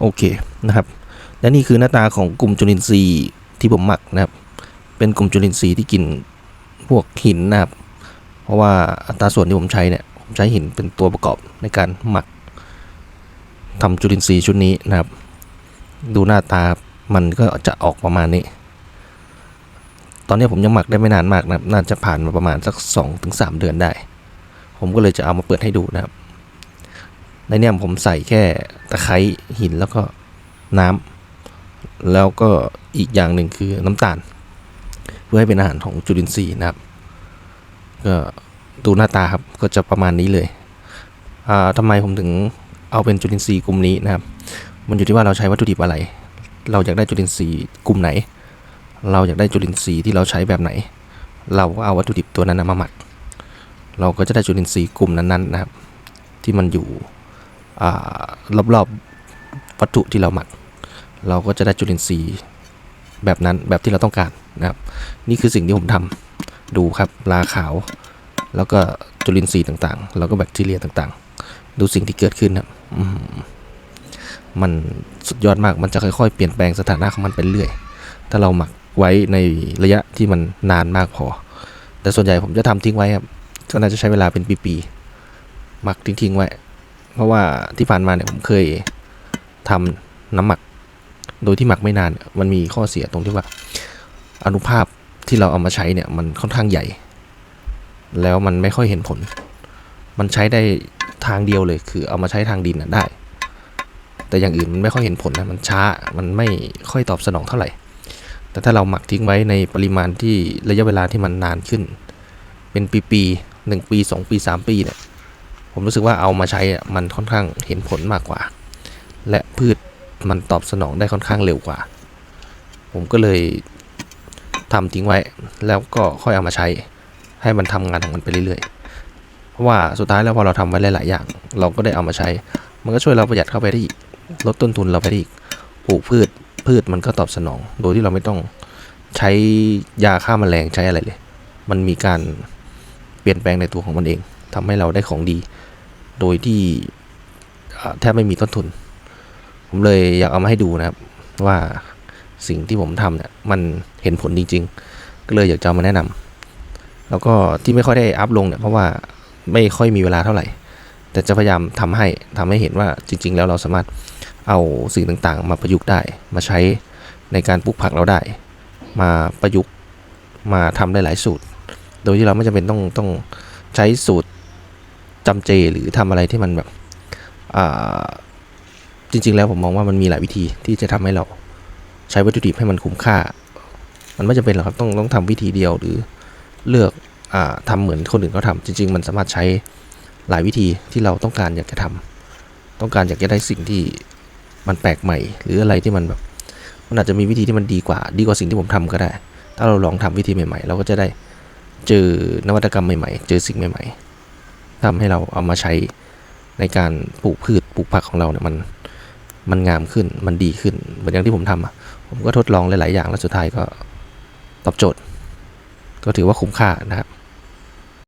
โอเคนะครับ และนี่คือหน้าตาของกลุ่มจุลินทรีย์ที่ผมหมักนะครับ เป็นกลุ่มจุลินทรีย์ที่กินพวกหินนะครับ เพราะว่าอัตราส่วนที่ผมใช้เนี่ยผมใช้หินเป็นตัวประกอบในการหมักทำจุลินทรีย์ชุดนี้นะครับ ดูหน้าตามันก็จะออกประมาณนี้ ตอนนี้ผมยังหมักได้ไม่นานมากนะครับ น่าจะผ่านมาประมาณสัก 2-3ถึงเดือนได้ ผมก็เลยจะเอามาเปิดให้ดูนะครับ ในเนี่ยผมใส่แค่ตะไคร้หินแล้วก็น้ำแล้วก็อีกอย่างหนึ่งคือน้ำตาล เพื่อให้เป็นอาหารของจุลินทรีย์นะครับก็ดูหน้าตาครับก็จะประมาณนี้เลยอ่าทำไมผมถึงเอาเป็นจุลินทรีย์กลุ่มนี้นะครับ มันอยู่ที่ว่าเราใช้วัตถุดิบอะไร เราอยากได้จุลินทรีย์กลุ่มไหน เราอยากได้จุลินทรีย์ที่เราใช้แบบไหน เราก็เอาวัตถุดิบตัวนั้นมาหมัก เราก็จะได้จุลินทรีย์กลุ่มนั้นๆนะครับ ที่มันอยู่ รอบๆวัตถุที่เราหมัก เราก็จะได้จุลินทรีย์แบบนั้นแบบที่เราต้องการนะครับ นี่คือสิ่งที่ผมทำดูครับลาขาว แล้วก็จุลินทรีย์ต่างๆ แล้วก็แบคทีเรียต่างๆ ดูสิ่งที่เกิดขึ้นครับมันสุดยอดมากมันจะค่อยๆ เปลี่ยนแปลงสถานะของมันไปเรื่อย ถ้าเราหมักไว้ในระยะที่มันนานมากพอ แต่ส่วนใหญ่ผมจะทำทิ้งไว้ครับก็น่าจะใช้เวลาเป็นปีๆหมักทิ้งๆไว้ เพราะว่าที่ผ่านมาเนี่ยผมเคยทำน้ำหมัก โดยที่หมักไม่นานมันมีข้อเสียตรงที่ว่าอนุภาพที่เราเอามาใช้เนี่ยมันค่อนข้างใหญ่ แล้วมันไม่ค่อยเห็นผล มันใช้ได้ทางเดียวเลยคือเอามาใช้ทางดินน่ะได้ แต่อย่างอื่นมันไม่ค่อยเห็นผลนะมันช้ามันไม่ค่อยตอบสนองเท่าไหร่ แต่ถ้าเราหมักทิ้งไว้ในปริมาณที่ระยะเวลาที่มันนานขึ้น เป็นปีๆหนึ่งปีสองปีสามปีเนี่ย ผมรู้สึกว่าเอามาใช้อะมันค่อนข้างเห็นผลมากกว่า และพืชมันตอบสนองได้ค่อนข้างเร็วกว่า ผมก็เลยทำทิ้งไว้ แล้วก็ค่อยเอามาใช้ ให้มันทำงานของมันไปเรื่อยๆ เพราะว่าสุดท้ายแล้วพอเราทำไว้หลายๆอย่าง เราก็ได้เอามาใช้ มันก็ช่วยเราประหยัดเข้าไปได้อีกลดต้นทุนเราไปได้อีกปลูกพืชพืชมันก็ตอบสนอง โดยที่เราไม่ต้องใช้ยาฆ่าแมลงใช้อะไรเลย มันมีการเปลี่ยนแปลงในตัวของมันเอง ทำให้เราได้ของดี โดยที่แทบไม่มีต้นทุน ผมเลยอยากเอามาให้ดูนะครับ ว่าสิ่งที่ผมทำเนี่ยมันเห็นผลจริง ๆ ก็เลยอยากจะมาแนะนำแล้วก็ที่ไม่ค่อยได้อัพลงเนี่ยเพราะว่าไม่ค่อยมีเวลาเท่าไหร่ แต่จะพยายามทำให้ทำให้เห็นว่าจริง ๆ แล้วเราสามารถเอาสิ่งต่างๆ มาประยุกต์ได้ มาใช้ในการปลูกผักเราได้ มาประยุกต์มาทำได้หลายสูตร โดยที่เราไม่จำเป็นต้องต้องใช้สูตร จำเจหรือทำอะไรที่มันแบบอ่าจริง ๆ แล้วผมมองว่ามันมีหลายวิธีที่จะทำให้เราใช้วัตถุดิบให้มันคุ้มค่า มันไม่จำเป็นหรอกครับต้องต้องทำวิธีเดียวหรือเลือกอ่าทำเหมือนคนอื่นเขาทำจริง ๆ มันสามารถใช้หลายวิธีที่เราต้องการอยากจะทำต้องการอยากจะได้สิ่งที่มันแปลกใหม่ หรืออะไรที่มันแบบมันอาจจะมีวิธีที่มันดีกว่า ดีกว่าสิ่งที่ผมทำก็ได้ ถ้าเราลองทำวิธีใหม่ๆ เราก็จะได้เจอนวัตกรรมใหม่ๆ เจอสิ่งใหม่ๆ ทำให้เราเอามาใช้ในการปลูกพืชปลูกผักของเราเนี่ยมันมันงามขึ้นมันดีขึ้น เหมือนอย่างที่ผมทำอะผมก็ทดลองหลาย ๆ อย่างแล้วสุดท้ายก็ตอบโจทย์ ก็ถือว่าคุ้มค่านะครับ